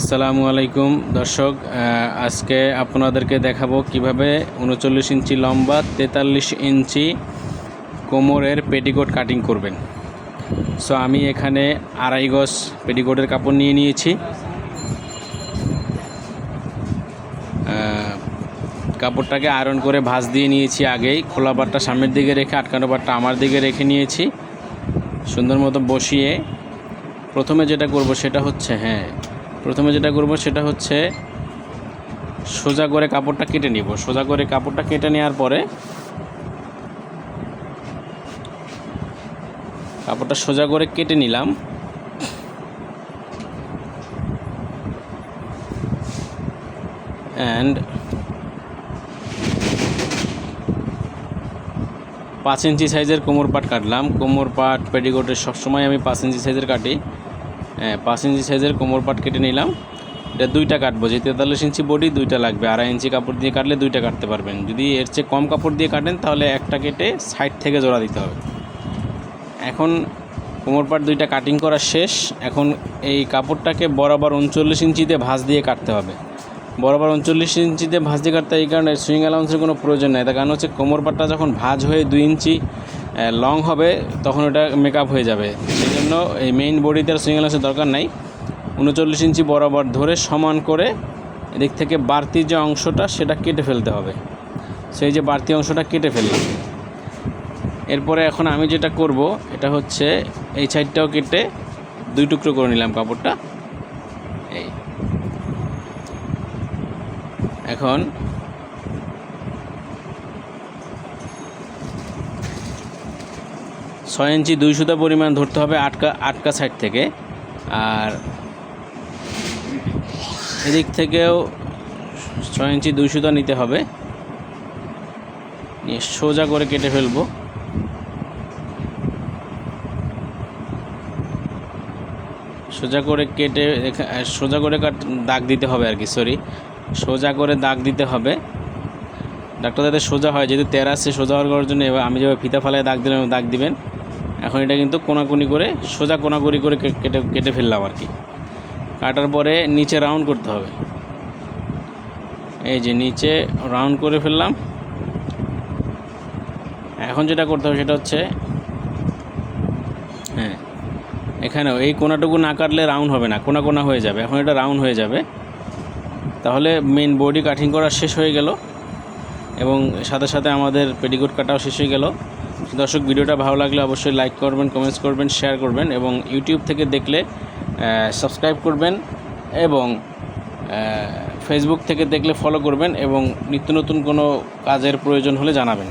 আসসালামু আলাইকুম। দর্শক আজকে আপনাদেরকে দেখাবো কীভাবে উনচল্লিশ ইঞ্চি লম্বা, তেতাল্লিশ ইঞ্চি কোমরের পেটিকোট কাটিং করবেন। সো আমি এখানে আড়াই গজ পেটিকোটের কাপড় নিয়ে নিয়েছি। কাপড়টাকে আয়রন করে ভাঁজ দিয়ে নিয়েছি আগেই। খোলা পাটটা সামনের দিকে রেখে, আটকানো পাটটা আমার দিকে রেখে নিয়েছি। সুন্দর মতো বসিয়ে প্রথমে যেটা করব সেটা হচ্ছে হ্যাঁ প্রথমে যেটা করব সেটা হচ্ছে সোজা করে কাপড়টা কেটে নিব। সোজা করে কাপড়টা কেটে নেওয়ার পরে কাপড়টা সোজা করে কেটে নিলাম। অ্যান্ড পাঁচ ইঞ্চি সাইজের কোমর পাট কাটলাম। কোমর পাট পেটিকোটের সবসময় আমি পাঁচ ইঞ্চি সাইজের কাটি। পাঁচ ইঞ্চি সাইজের কোমর পাট কেটে নিলাম। এটা দুইটা কাটবো যে তেতাল্লিশ ইঞ্চি বডি, দুইটা লাগবে। আড়াই ইঞ্চি কাপড় দিয়ে কাটলে দুইটা কাটতে পারবেন। যদি এর চেয়ে কম কাপড় দিয়ে কাটেন, তাহলে একটা কেটে সাইড থেকে জোড়া দিতে হবে। এখন কোমর পাট দুইটা কাটিং করা শেষ। এখন এই কাপড়টাকে বরাবর উনচল্লিশ ইঞ্চিতে ভাঁজ দিয়ে কাটতে হবে। বরাবর উনচল্লিশ ইঞ্চিতে ভাঁজ দিয়ে কাটতে হয়, এই কারণে সুইং অ্যালাউন্সের কোনো প্রয়োজন নেই। তার কারণ হচ্ছে কোমর পাটটা যখন ভাঁজ হয়ে দুই ইঞ্চি লং হবে, তখন ওটা মেকআপ হয়ে যাবে। সেই জন্য এই মেইন বডিতে সুইং অ্যালাউন্সের দরকার নাই। উনচল্লিশ ইঞ্চি বরাবর ধরে সমান করে এদিক থেকে বাড়তি যে অংশটা, সেটা কেটে ফেলতে হবে। সেই যে বাড়তি অংশটা কেটে ফেললাম এরপরে এখন আমি যেটা করব, এটা হচ্ছে এই সাইডটাও কেটে দুই টুকরো করে নিলাম কাপড়টা। এই। এখন ছয় ইঞ্চি দুই সুতা পরিমাণ ধরতে হবে আটকা আটকা সাইড থেকে। আর এদিক থেকেও ছয় ইঞ্চি দুই সুতা নিতে হবে। সোজা করে কেটে ফেলব। সোজা করে কেটে সোজা করে দাগ দিতে হবে আর কি সরি সোজা করে দাগ দিতে হবে। ডাক্তার যাতে সোজা হয়, যেহেতু তেরা আছে সোজা হওয়ার জন্য এবার আমি যেভাবে ফিতা ফালায় দাগ দিলাম, দাগ দিবেন। এখন এটা কিন্তু কোনাকুনি করে, সোজা কোনাকুনি করে কেটে কেটে ফেললাম আর কি। কাটার পরে নিচে রাউন্ড করতে হবে। এই যে নিচে রাউন্ড করে ফেললাম। এখন যেটা করতে হবে সেটা হচ্ছে হ্যাঁ এখানেও এই কোনাটুকু না কাটলে রাউন্ড হবে না, কোনা কোনা হয়ে যাবে। এখন এটা রাউন্ড হয়ে যাবে। তাহলে মেন বডি কাটিং করা শেষ হয়ে গেল এবং সাথে সাথে আমাদের পেডিকোট কাটাও শেষ হয়ে গেল। দর্শক, ভিডিওটা ভালো লাগলে অবশ্যই লাইক করবেন কমেন্টস করবেন শেয়ার করবেন এবং ইউটিউব থেকে দেখলে সাবস্ক্রাইব করবেন এবং ফেসবুক থেকে দেখলে ফলো করবেন এবং নিত্য নতুন কোনো কাজের প্রয়োজন হলে জানাবেন।